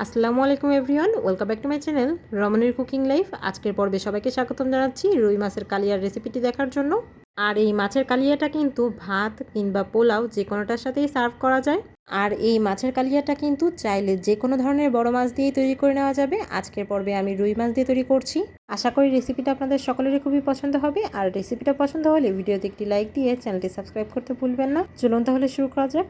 আসসালামু আলাইকুম everyone, welcome back to my channel রমণীর কুকিং লাইফ। আজকের পর্বে সবাইকে স্বাগতম জানাচ্ছি রুই মাছের কালিয়ার রেসিপিটি দেখার জন্য। আর এই মাছের কালিয়াটা কিন্তু ভাত কিংবা পোলাও যে কোনোটার সাথেই সার্ভ করা যায়। আর এই মাছের কালিয়াটা কিন্তু চাইলে যে কোনো ধরনের বড় মাছ দিয়েই তৈরি করে নেওয়া যাবে। আজকের পর্বে আমি রুই মাছ দিয়ে তৈরি করছি। আশা করি রেসিপিটা আপনাদের সকলেরই খুবই পছন্দ হবে। আর রেসিপিটা পছন্দ হলে ভিডিওতে একটি লাইক দিয়ে চ্যানেলটি সাবস্ক্রাইব করতে ভুলবেন না। চলুন তাহলে শুরু করা যাক।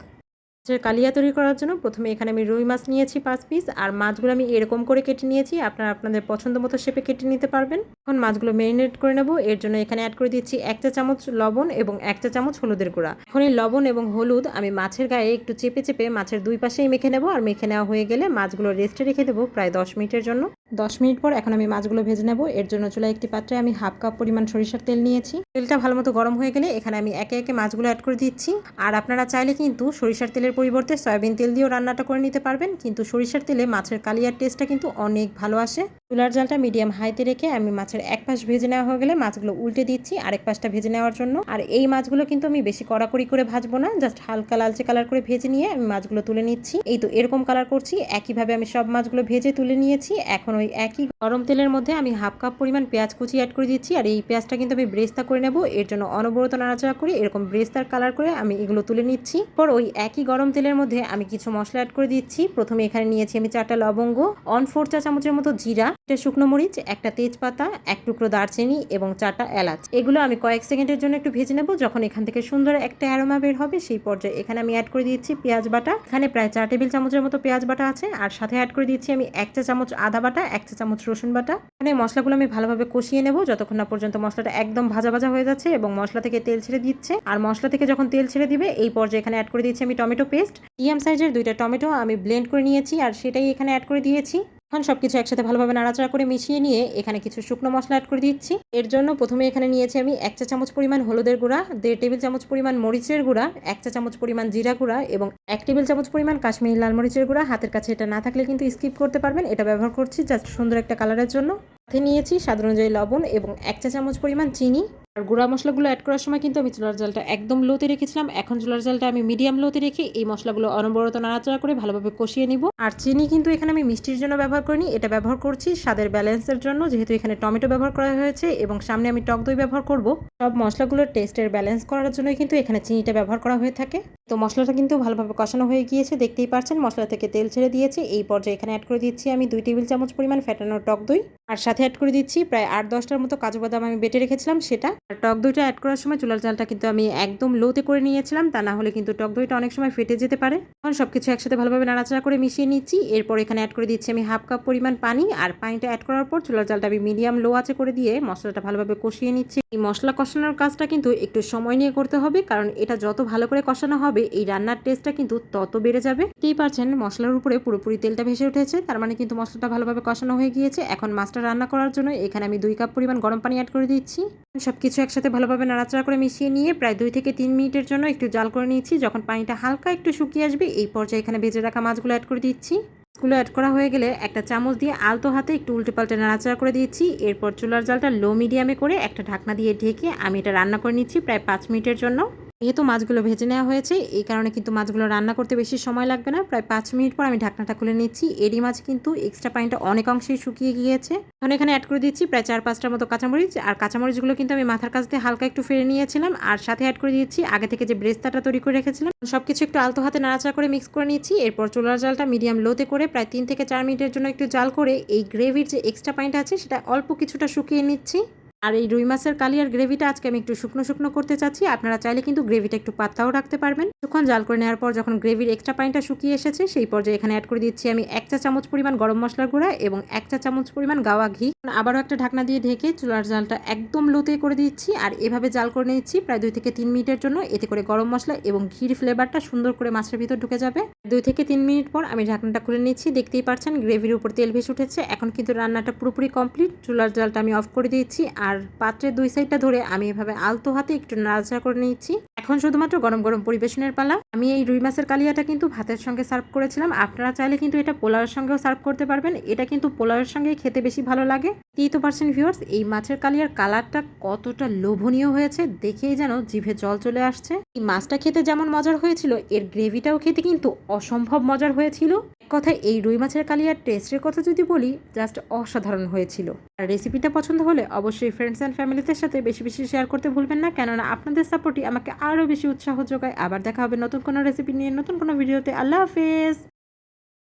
কালিয়া তৈরি করার জন্য প্রথমে এখানে আমি রুই মাছ নিয়েছি পাঁচ পিস, আর মাছগুলো আমি এরকম করে কেটে নিয়েছি, আপনারা আপনাদের পছন্দ মতো শেপে কেটে নিতে পারবেন। এখন মাছগুলো ম্যারিনেট করে নেব, এর জন্য এখানে অ্যাড করে দিচ্ছি এক চা চামচ লবণ এবং এক চা চামচ হলুদের গুঁড়া। এখন এই লবণ এবং হলুদ আমি মাছের গায়ে একটু চেপে চেপে মাছের দুই পাশেই মেখে নেব, আর মেখে নেওয়া হয়ে গেলে মাছগুলো রেস্টে রেখে দেবো প্রায় দশ মিনিটের জন্য। দশ মিনিট পর এখন আমি মাছগুলো ভেজে নেব, এর জন্য চুলায় একটি পাত্রে আমি হাফ কাপ পরিমাণ সরিষার তেল নিয়েছি। তেলটা ভালো মতো গরম হয়ে গেলে এখানে আমি একে একে মাছগুলো অ্যাড করে দিচ্ছি। আর আপনারা চাইলে কিন্তু সরিষার তেলের পরিবর্তে সয়াবিন তেল দিয়েও রান্নাটা করে নিতে পারবেন। কিন্তু সরিষার তেলে মাছের কালিয়ার টেস্টটা কিন্তু অনেক ভালো আসে। চুলার জালটা মিডিয়াম হাইতে রেখে আমি মাছের এক পাশ ভেজে নেওয়া হয়ে গেলে মাছগুলো উল্টে দিচ্ছি আরেক পাশটা ভেজে নেওয়ার জন্য। আর এই মাছগুলো কিন্তু আমি বেশি কড়াকড়ি করে ভাজবো না জাস্ট হালকা লালচে কালার করে ভেজে নিয়ে আমি মাছগুলো তুলে নিচ্ছি। এই তো এরকম কালার করছি, একইভাবে আমি সব মাছগুলো ভেজে তুলে নিয়েছি। এখন ওই একই গরম তেলের মধ্যে আমি হাফ কাপ পরিমাণ পেঁয়াজ কুচি অ্যাড করে দিচ্ছি। আর এই পেঁয়াজটা কিন্তু আমি ব্রেস্তা করে নেব, এর জন্য অনবরত নাড়াচাড়া করে এরকম ব্রেস্তার কালার করে আমি এগুলো তুলে নিচ্ছি। পর ওই একই গরম তেলের মধ্যে আমি কিছু মশলা অ্যাড করে দিচ্ছি। প্রথমে এখানে নিয়েছি আমি চারটা লবঙ্গ অন ফোর চা চামচের মতো জিরা, একটা শুকনো মরিচ, একটা তেজপাতা, এক টুকরো দারচিনি এবং চারটা এলাচ। এগুলো আমি কয়েক সেকেন্ডের জন্য একটু ভেজে নেব, যখন এখান থেকে সুন্দর একটা অ্যারোমা বের হবে, সেই পর্যায়ে এখানে আমি অ্যাড করে দিচ্ছি পেঁয়াজ বাটা। এখানে প্রায় চার টেবিল চামচের মতো পেঁয়াজ বাটা আছে, আর সাথে অ্যাড করে দিচ্ছি আমি এক চা চামচ আদা বাটা, এক চা চামচ রসুন বাটা। এখানে মশলাগুলো আমি ভালোভাবে কষিয়ে নেব, যতক্ষণ না পর্যন্ত মশলাটা একদম ভাজা ভাজা হয়ে যাচ্ছে এবং মশলা থেকে তেল ছেড়ে দিচ্ছে। আর মশলা থেকে যখন তেল ছেড়ে দিবে, এই পর্যায়ে এখানে অ্যাড করে দিচ্ছি আমি টমেটো পেস্ট ইএম সাইজের দুইটা টমেটো আমি ব্লেন্ড করে নিয়েছি আর সেটাই এখানে অ্যাড করে দিয়েছি। এখন সব কিছু একসাথে ভালোভাবে নাড়াচাড়া করে মিশিয়ে নিয়ে এখানে কিছু শুকনো মশলা অ্যাড করে দিচ্ছি। এর জন্য প্রথমে এখানে নিয়েছি আমি এক চা চামচ পরিমাণ হলুদের গুঁড়া, দেড় টেবিল চামচ পরিমাণ মরিচের গুঁড়া, এক চা চামচ পরিমাণ জিরা গুঁড়া এবং এক টেবিল চামচ পরিমাণ কাশ্মীরি লাল মরিচের গুঁড়া। হাতের কাছে এটা না থাকলে কিন্তু স্কিপ করতে পারবেন, এটা ব্যবহার করছি জাস্ট সুন্দর একটা কালারের জন্য। সাথে নিয়েছি স্বাদ অনুযায়ী লবণ এবং এক চা চামচ পরিমাণ চিনি। আর গুঁড়া মশলাগুলো অ্যাড করার সময় কিন্তু আমি চুলার জালটা একদম লোতে রেখেছিলাম। এখন চুলার জালটা আমি মিডিয়াম লোতে রেখে এই মশলাগুলো অনবরত নাড়াচাড়া করে ভালোভাবে কষিয়ে নিব। আর চিনি কিন্তু এখানে আমি মিষ্টির জন্য ব্যবহার করিনি, এটা ব্যবহার করছি স্বাদের ব্যালেন্সের জন্য, যেহেতু এখানে টমেটো ব্যবহার করা হয়েছে এবং সামনে আমি টক দই ব্যবহার করব। সব মশলাগুলোর টেস্টের ব্যালেন্স করার জন্য কিন্তু এখানে চিনিটা ব্যবহার করা হয়ে থাকে। তো মশলাটা কিন্তু ভালোভাবে কষানো হয়ে গিয়েছে, দেখতেই পাচ্ছেন মশলা থেকে তেল ছেড়ে দিয়েছে। এই পর্যায়ে এখানে অ্যাড করে দিচ্ছি আমি দুই টেবিল চামচ পরিমাণ ফ্যাটানো টক দই। আর সাথে অ্যাড করে দিচ্ছি, প্রায় আট দশটার মতো কাজু বাদাম আমি বেটে রেখেছিলাম সেটা। আর টক দইটা অ্যাড করার সময় চুলার জালটা কিন্তু আমি একদম লোতে করে নিয়েছিলাম, তা না হলে কিন্তু টক দইটা অনেক সময় ফেটে যেতে পারে। এখন সব কিছু একসাথে ভালোভাবে নাড়াচাড়া করে মিশিয়ে নিচ্ছি, এরপর এখানে অ্যাড করে দিচ্ছি আমি হাফ কাপ পরিমাণ পানি, আর পানিটা অ্যাড করার পর চুলার জালটা আমি মিডিয়াম লো আছে করে দিয়ে মশলাটা ভালোভাবে কষিয়ে নিচ্ছি। এই মশলা কষানোর কাজটা কিন্তু একটু সময় নিয়ে করতে হবে, কারণ এটা যত ভালো করে কষানো হবে, এই রান্নার টেস্টটা কিন্তু তত বেড়ে যাবে। দেখতেই পারছেন মশলার উপরে পুরোপুরি তেলটা ভেসে উঠেছে, তার মানে কিন্তু মশলাটা ভালোভাবে কষানো হয়ে গিয়েছে। এখন মাছটা রান্না করার জন্য এখানে আমি দুই কাপ পরিমাণ গরম পানি অ্যাড করে দিচ্ছি। সব কিছু একসাথে ভালোভাবে নাড়াচাড়া করে মিশিয়ে নিয়ে প্রায় দুই থেকে তিন মিনিটের জন্য একটু জাল করে নিয়েছি। যখন পানিটা হালকা একটু শুকিয়ে আসবে, এই পর্যায়ে এখানে ভেজে রাখা মাছগুলো অ্যাড করে দিচ্ছি। গুলো অ্যাড করা হয়ে গেলে একটা চামচ দিয়ে আলতো হাতে একটু উল্টে পাল্টে নাড়াচাড়া করে দিচ্ছি এরপর চুলার জালটা লো মিডিয়ামে করে একটা ঢাকনা দিয়ে ঢেকে আমি এটা রান্না করে নিচ্ছি প্রায় পাঁচ মিনিটের জন্য। যেহেতু মাছগুলো ভেজে নেওয়া হয়েছে, এই কারণে কিন্তু মাছগুলো রান্না করতে বেশি সময় লাগবে না। প্রায় পাঁচ মিনিট পর আমি ঢাকনাটা খুলে নিচ্ছি। এরই মাছ কিন্তু এক্সট্রা পানিটা অনেক অংশেই শুকিয়ে গিয়েছে। এখন এখানে অ্যাড করে দিচ্ছি প্রায় চার পাঁচটার মতো কাঁচামরিচ। আর কাঁচামরিচগুলো কিন্তু আমি মাথার কাছ দিয়ে হালকা একটু ফেরে নিয়েছিলাম। আর সাথে অ্যাড করে দিচ্ছি আগে থেকে যে ব্রেস্তাটা তৈরি করে রেখেছিলাম সব কিছু একটু আলতো হাতে নাড়াচাড়া করে মিক্স করে নিচ্ছি। এরপর চুলার জালটা মিডিয়াম লোতে করে প্রায় তিন থেকে চার মিনিটের জন্য একটু জাল করে এই গ্রেভির যে এক্সট্রা পানিটা আছে, সেটা অল্প কিছুটা শুকিয়ে নিচ্ছি। আর এই রুই মাছের কালিয়ার গ্রেভিটা আজকে আমি একটু শুকনো শুকনো করতে চাচ্ছি। আপনারা চাইলে কিন্তু গ্রেভিটা একটু পাতলাও রাখতে পারবেন। কিছুক্ষণ জাল করে নেওয়ার পর যখন গ্রেভির এক্সট্রা পানিটা শুকিয়ে এসেছে, সেই পর্যায়ে এখানে অ্যাড করে দিচ্ছি আমি এক চা চামচ পরিমাণ গরম মশলার গুঁড়া এবং এক চা চামচ পরিমাণ গাওয়া ঘি। আবারও একটা ঢাকনা দিয়ে ঢেকে চুলার জালটা একদম লোতে করে দিচ্ছি আর এভাবে জাল করে নিচ্ছি প্রায় দুই থেকে তিন মিনিটের জন্য। এতে করে গরম মশলা এবং ঘির ফ্লেভারটা সুন্দর করে মাছের ভিতর ঢুকে যাবে। দুই থেকে তিন মিনিট পর আমি ঢাকনাটা খুলে নিচ্ছি। দেখতেই পাচ্ছেন গ্রেভির উপর তেল ভেসে উঠেছে। এখন কিন্তু রান্নাটা পুরোপুরি কমপ্লিট চুলার জালটা আমি অফ করে দিয়েছি আর পাত্রের দুই সাইডটা ধরে আমি এভাবে আলতো হাতে একটু নাড়াচাড়া করে নিচ্ছি। এখন শুধুমাত্র গরম গরম পরিবেশনের পালা। আমি এই রুই মাছের কালিয়াটা কিন্তু ভাতের সঙ্গে সার্ভ করেছিলাম। আপনারা চাইলে কিন্তু এটা পোলাওয়ের সঙ্গেও সার্ভ করতে পারবেন। এটা কিন্তু পোলাওয়ের সঙ্গে খেতে বেশি ভালো লাগে। তো পারছেন ভিউয়ার্স এই মাছের কালিয়ার কালারটা কতটা লোভনীয় হয়েছে দেখেই যেন জিভে জল চলে আসছে। এই মাছটা খেতে যেমন মজার হয়েছিল, এর গ্রেভিটাও খেতে কিন্তু অসম্ভব মজার হয়েছিল। কথায়, এই রুই মাছের কালিয়ার টেস্টের কথা যদি বলি জাস্ট অসাধারণ হয়েছিল। আর রেসিপিটা পছন্দ হলে অবশ্যই ফ্রেন্ডস অ্যান্ড ফ্যামিলিদের সাথে বেশি বেশি শেয়ার করতে ভুলবেন না। কেননা, আপনাদের সাপোর্টই আমাকে আরও বেশি উৎসাহ যোগায়। আবার দেখা হবে নতুন কোনো রেসিপি নিয়ে, নতুন কোনো ভিডিওতে আল্লাহ হাফেজ।